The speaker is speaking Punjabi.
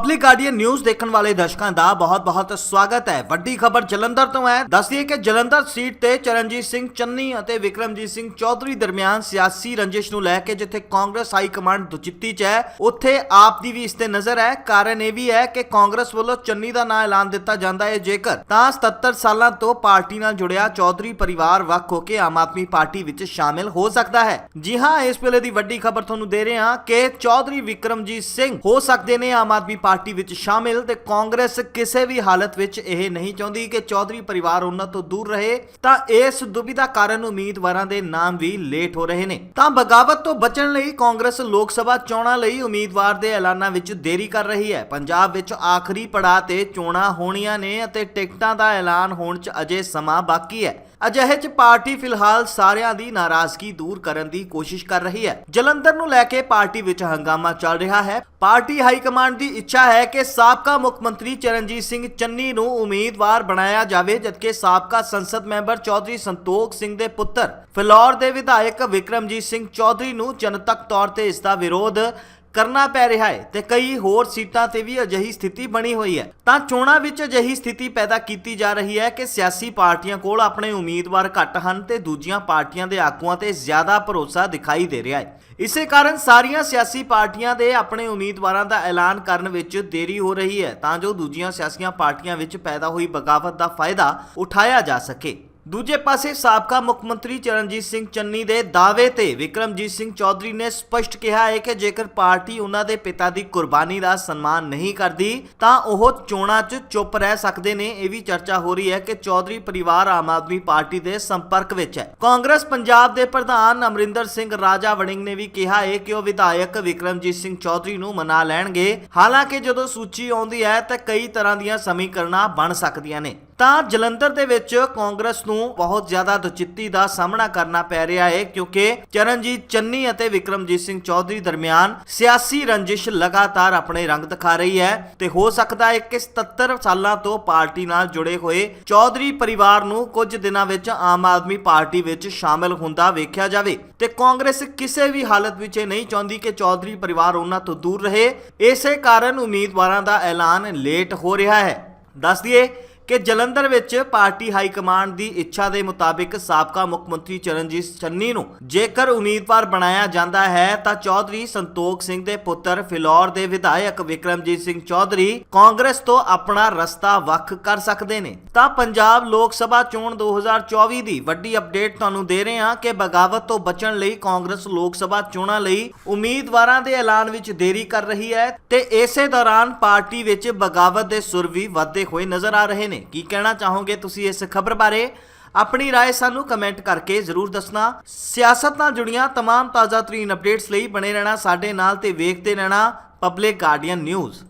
ਪਬਲਿਕ ਗਾਰਡੀਅਨ ਨਿਊਜ਼ ਦੇਖਣ ਵਾਲੇ ਦਰਸ਼ਕਾਂ ਦਾ ਬਹੁਤ-ਬਹੁਤ ਸਵਾਗਤ ਹੈ। ਵੱਡੀ ਖਬਰ ਜਲੰਧਰ ਤੋਂ ਹੈ। ਦੱਸਦੀਏ ਕਿ ਜਲੰਧਰ ਸੀਟ ਤੇ ਚਰਨਜੀਤ ਸਿੰਘ ਚੰਨੀ ਅਤੇ ਵਿਕਰਮਜੀਤ ਸਿੰਘ ਚੌਧਰੀ ਦਰਮਿਆਨ ਸਿਆਸੀ ਰੰਜਿਸ਼ ਨੂੰ ਲੈ ਕੇ ਜਿੱਥੇ ਕਾਂਗਰਸ ਹਾਈ ਕਮਾਂਡ ਦੁਚਿੱਤੀ 'ਚ ਹੈ, ਉੱਥੇ ਆਪ ਦੀ ਵੀ ਇਸ ਤੇ ਨਜ਼ਰ ਹੈ। ਕਾਰਨ ਇਹ ਵੀ ਹੈ ਕਿ ਕਾਂਗਰਸ ਵੱਲੋਂ ਚੰਨੀ ਦਾ ਨਾਂ ਐਲਾਨ ਦਿੱਤਾ ਜਾਂਦਾ ਹੈ ਜੇਕਰ ਤਾਂ 77 ਸਾਲਾਂ ਤੋਂ ਪਾਰਟੀ ਨਾਲ ਜੁੜਿਆ ਚੌਧਰੀ ਪਰਿਵਾਰ ਵੱਖ ਹੋ ਕੇ ਆਮ ਆਦਮੀ ਪਾਰਟੀ ਵਿੱਚ ਸ਼ਾਮਿਲ ਹੋ ਸਕਦਾ ਹੈ। ਜੀ ਹਾਂ, ਇਸ ਵੇਲੇ ਦੀ ਵੱਡੀ ਖਬਰ ਤੁਹਾਨੂੰ ਦੇ ਰਹੇ ਹਾਂ ਕਿ ਚੌਧਰੀ ਵਿਕਰਮਜੀਤ ਸਿੰਘ ਹੋ ਸਕਦੇ ਨੇ ਆਮ ਆਦਮੀ ਪਾਰਟੀ ਵਿੱਚ ਸ਼ਾਮਿਲ ਤੇ ਕਾਂਗਰਸ ਕਿਸੇ ਵੀ ਹਾਲਤ ਵਿੱਚ ਇਹ ਨਹੀਂ ਚਾਹੁੰਦੀ ਕਿ ਚੌਧਰੀ ਪਰਿਵਾਰ ਉਹਨਾਂ ਤੋਂ ਦੂਰ ਰਹੇ, ਤਾਂ ਇਸ ਦੁਬਿਧਾ ਕਾਰਨ ਉਮੀਦਵਾਰਾਂ ਦੇ ਨਾਮ ਵੀ ਲੇਟ ਹੋ ਰਹੇ ਨੇ। ਤਾਂ ਬਗਾਵਤ ਤੋਂ ਬਚਣ ਲਈ ਕਾਂਗਰਸ ਲੋਕ ਸਭਾ ਚੋਣਾਂ ਲਈ ਉਮੀਦਵਾਰ ਦੇ ਐਲਾਨਾਂ ਵਿੱਚ ਦੇਰੀ ਕਰ ਰਹੀ ਹੈ। ਪੰਜਾਬ ਵਿੱਚ ਆਖਰੀ ਪੜਾਅ ਤੇ ਚੋਣਾਂ ਹੋਣੀਆਂ ਨੇ ਅਤੇ ਟਿਕਟਾਂ ਦਾ ਐਲਾਨ ਹੋਣ 'ਚ ਅਜੇ ਸਮਾਂ ਬਾਕੀ ਹੈ। ਅਜਿਹੇ 'ਚ ਪਾਰਟੀ ਫਿਲਹਾਲ ਸਾਰਿਆਂ ਦੀ ਨਾਰਾਜ਼ਗੀ ਦੂਰ ਕਰਨ ਦੀ ਕੋਸ਼ਿਸ਼ ਕਰ ਰਹੀ ਹੈ। ਜਲੰਧਰ ਨੂੰ ਲੈ ਕੇ ਪਾਰਟੀ ਵਿੱਚ ਹੰਗਾਮਾ ਚੱਲ ਰਿਹਾ ਹੈ। ਪਾਰਟੀ ਹਾਈ ਕਮਾਂਡ ਦੀ ਇੱਛਾ ਹੈ ਕਿ ਸਾਬਕਾ ਮੁੱਖ ਮੰਤਰੀ ਚਰਨਜੀਤ ਸਿੰਘ ਚੰਨੀ ਨੂੰ ਉਮੀਦਵਾਰ ਬਣਾਇਆ ਜਾਵੇ, ਜਦਕਿ ਸਾਬਕਾ ਸੰਸਦ ਮੈਂਬਰ ਚੌਧਰੀ ਸੰਤੋਖ ਸਿੰਘ ਦੇ ਪੁੱਤਰ, ਫਿਲੌਰ ਦੇ ਵਿਧਾਇਕ ਵਿਕਰਮਜੀਤ ਸਿੰਘ ਚੌਧਰੀ ਨੂੰ ਜਨਤਕ ਤੌਰ ਤੇ ਇਸ ਦਾ ਵਿਰੋਧ ਕਰਨਾ ਪੈ ਰਿਹਾ ਹੈ ਤੇ ਕਈ ਹੋਰ ਸੀਟਾਂ ਤੇ ਵੀ ਅਜਿਹੀ ਸਥਿਤੀ ਬਣੀ ਹੋਈ ਹੈ। ਤਾਂ ਚੋਣਾਂ ਵਿੱਚ ਅਜਿਹੀ ਸਥਿਤੀ ਪੈਦਾ ਕੀਤੀ ਜਾ ਰਹੀ ਹੈ ਕਿ ਸਿਆਸੀ ਪਾਰਟੀਆਂ ਕੋਲ ਆਪਣੇ ਉਮੀਦਵਾਰ ਘੱਟ ਹਨ ਤੇ ਦੂਜੀਆਂ ਪਾਰਟੀਆਂ ਦੇ ਆਗੂਆਂ ਤੇ ਜ਼ਿਆਦਾ ਭਰੋਸਾ ਦਿਖਾਈ ਦੇ ਰਿਹਾ ਹੈ। ਇਸੇ ਕਾਰਨ ਸਾਰੀਆਂ ਸਿਆਸੀ ਪਾਰਟੀਆਂ ਦੇ ਆਪਣੇ ਉਮੀਦਵਾਰਾਂ ਦਾ ਐਲਾਨ ਕਰਨ ਵਿੱਚ ਦੇਰੀ ਹੋ ਰਹੀ ਹੈ ਤਾਂ ਜੋ ਦੂਜੀਆਂ ਸਿਆਸੀਆਂ ਪਾਰਟੀਆਂ ਵਿੱਚ ਪੈਦਾ ਹੋਈ ਬਗਾਵਤ ਦਾ ਫਾਇਦਾ ਉਠਾਇਆ ਜਾ ਸਕੇ। ਦੂਜੇ ਪਾਸੇ ਸਾਬਕਾ ਮੁੱਖ ਮੰਤਰੀ ਚਰਨਜੀਤ ਸਿੰਘ ਚੰਨੀ ਦੇ ਦਾਅਵੇ ਤੇ ਵਿਕਰਮਜੀਤ ਸਿੰਘ ਚੌਧਰੀ ਨੇ ਸਪਸ਼ਟ ਕਿਹਾ ਹੈ ਕਿ ਜੇਕਰ ਪਾਰਟੀ ਉਹਨਾਂ ਦੇ ਪਿਤਾ ਦੀ ਕੁਰਬਾਨੀ ਦਾ ਸਨਮਾਨ ਨਹੀਂ ਕਰਦੀ, ਤਾਂ ਉਹ ਚੋਣਾਂ 'ਚ ਚੁੱਪ ਰਹਿ ਸਕਦੇ ਨੇ। ਇਹ ਵੀ ਚਰਚਾ ਹੋ ਰਹੀ ਹੈ ਕਿ ਚੌਧਰੀ ਪਰਿਵਾਰ ਆਮ ਆਦਮੀ ਪਾਰਟੀ ਦੇ ਸੰਪਰਕ ਵਿੱਚ ਹੈ। ਕਾਂਗਰਸ ਪੰਜਾਬ ਦੇ ਪ੍ਰਧਾਨ ਅਮਰਿੰਦਰ ਸਿੰਘ ਰਾਜਾ ਵੜਿੰਗ ਨੇ ਵੀ ਕਿਹਾ ਹੈ ਕਿ ਉਹ ਵਿਧਾਇਕ ਵਿਕਰਮਜੀਤ ਸਿੰਘ ਚੌਧਰੀ ਨੂੰ ਮਨਾ ਲੈਣਗੇ। ਹਾਲਾਂਕਿ ਜਦੋਂ ਸੂਚੀ ਆਉਂਦੀ ਹੈ ਤਾਂ ਕਈ ਤਰ੍ਹਾਂ ਦੀਆਂ ਸਮੀਕਰਨਾਂ ਬਣ ਸਕਦੀਆਂ ਨੇ। ਤਾਂ ਜਲੰਧਰ ਦੇ ਵਿੱਚ ਕਾਂਗਰਸ ਨੂੰ ਬਹੁਤ ਜ਼ਿਆਦਾ ਦੁਚਿੱਤੀ ਦਾ ਸਾਹਮਣਾ ਕਰਨਾ ਪੈ ਰਿਹਾ ਹੈ, ਕਿਉਂਕਿ ਚਰਨਜੀਤ ਚੰਨੀ ਅਤੇ ਵਿਕਰਮਜੀਤ ਸਿੰਘ ਚੌਧਰੀ ਦਰਮਿਆਨ ਸਿਆਸੀ ਰੰਜਿਸ਼ ਲਗਾਤਾਰ ਆਪਣੇ ਰੰਗ ਦਿਖਾ ਰਹੀ ਹੈ ਤੇ ਹੋ ਸਕਦਾ ਹੈ ਕਿ 77 ਸਾਲਾਂ ਤੋਂ ਪਾਰਟੀ ਨਾਲ ਜੁੜੇ ਹੋਏ ਚੌਧਰੀ ਪਰਿਵਾਰ ਨੂੰ ਕੁਝ ਦਿਨਾਂ ਵਿੱਚ ਆਮ ਆਦਮੀ ਪਾਰਟੀ ਵਿੱਚ ਸ਼ਾਮਲ ਹੁੰਦਾ ਵੇਖਿਆ ਜਾਵੇ। ਤੇ ਕਾਂਗਰਸ ਕਿਸੇ ਵੀ ਹਾਲਤ ਵਿੱਚ ਇਹ ਨਹੀਂ ਚਾਹੁੰਦੀ ਕਿ ਚੌਧਰੀ ਪਰਿਵਾਰ ਉਹਨਾਂ ਤੋਂ ਦੂਰ ਰਹੇ। ਇਸੇ ਕਾਰਨ ਉਮੀਦਵਾਰਾਂ ਦਾ ਐਲਾਨ ਲੇਟ ਹੋ ਰਿਹਾ ਹੈ। ਦੱਸ ਦਈਏ ਕਿ ਜਲੰਧਰ ਵਿੱਚ ਪਾਰਟੀ ਹਾਈ ਕਮਾਂਡ ਦੀ ਇੱਛਾ ਦੇ ਮੁਤਾਬਿਕ ਸਾਬਕਾ ਮੁੱਖ ਮੰਤਰੀ ਚਰਨਜੀਤ ਚੰਨੀ ਨੂੰ ਜੇਕਰ ਉਮੀਦਵਾਰ ਬਣਾਇਆ ਜਾਂਦਾ ਹੈ ਤਾਂ ਚੌਧਰੀ ਸੰਤੋਖ ਸਿੰਘ ਦੇ ਪੁੱਤਰ ਫਿਲੌਰ ਦੇ ਵਿਧਾਇਕ ਵਿਕਰਮਜੀਤ ਸਿੰਘ ਚੌਧਰੀ ਕਾਂਗਰਸ ਤੋਂ ਆਪਣਾ ਰਸਤਾ ਵੱਖ ਕਰ ਸਕਦੇ ਨੇ। ਤਾਂ ਪੰਜਾਬ ਲੋਕ ਸਭਾ ਚੋਣ 2024 ਦੀ ਵੱਡੀ ਅਪਡੇਟ ਤੁਹਾਨੂੰ ਦੇ ਰਹੇ ਹਾਂ ਕਿ ਬਗਾਵਤ ਤੋਂ ਬਚਣ ਲਈ ਕਾਂਗਰਸ ਲੋਕ ਸਭਾ ਚੋਣਾਂ ਲਈ ਉਮੀਦਵਾਰਾਂ ਦੇ ਐਲਾਨ ਵਿੱਚ ਦੇਰੀ ਕਰ ਰਹੀ ਹੈ ਤੇ ਇਸੇ ਦੌਰਾਨ ਪਾਰਟੀ ਵਿੱਚ ਬਗਾਵਤ ਦੇ ਸੁਰ ਵੀ ਵੱਧਦੇ ਹੋਏ ਨਜ਼ਰ ਆ ਰਹੇ ਨੇ। ਕੀ ਕਹਿਣਾ ਚਾਹੋਗੇ ਤੁਸੀਂ ਇਸ ਖਬਰ ਬਾਰੇ ਆਪਣੀ رائے ਸਾਨੂੰ ਕਮੈਂਟ ਕਰਕੇ ਜ਼ਰੂਰ ਦੱਸਣਾ ਸਿਆਸਤ ਨਾਲ ਜੁੜੀਆਂ तमाम ਤਾਜ਼ਾ ਤਰੀਨ ਅਪਡੇਟਸ ਲਈ ਬਣੇ ਰਹਿਣਾ ਸਾਡੇ ਨਾਲ ਤੇ ਵੇਖਦੇ ਰਹਿਣਾ ਪਬਲਿਕ ਗਾਰਡੀਅਨ ਨਿਊਜ਼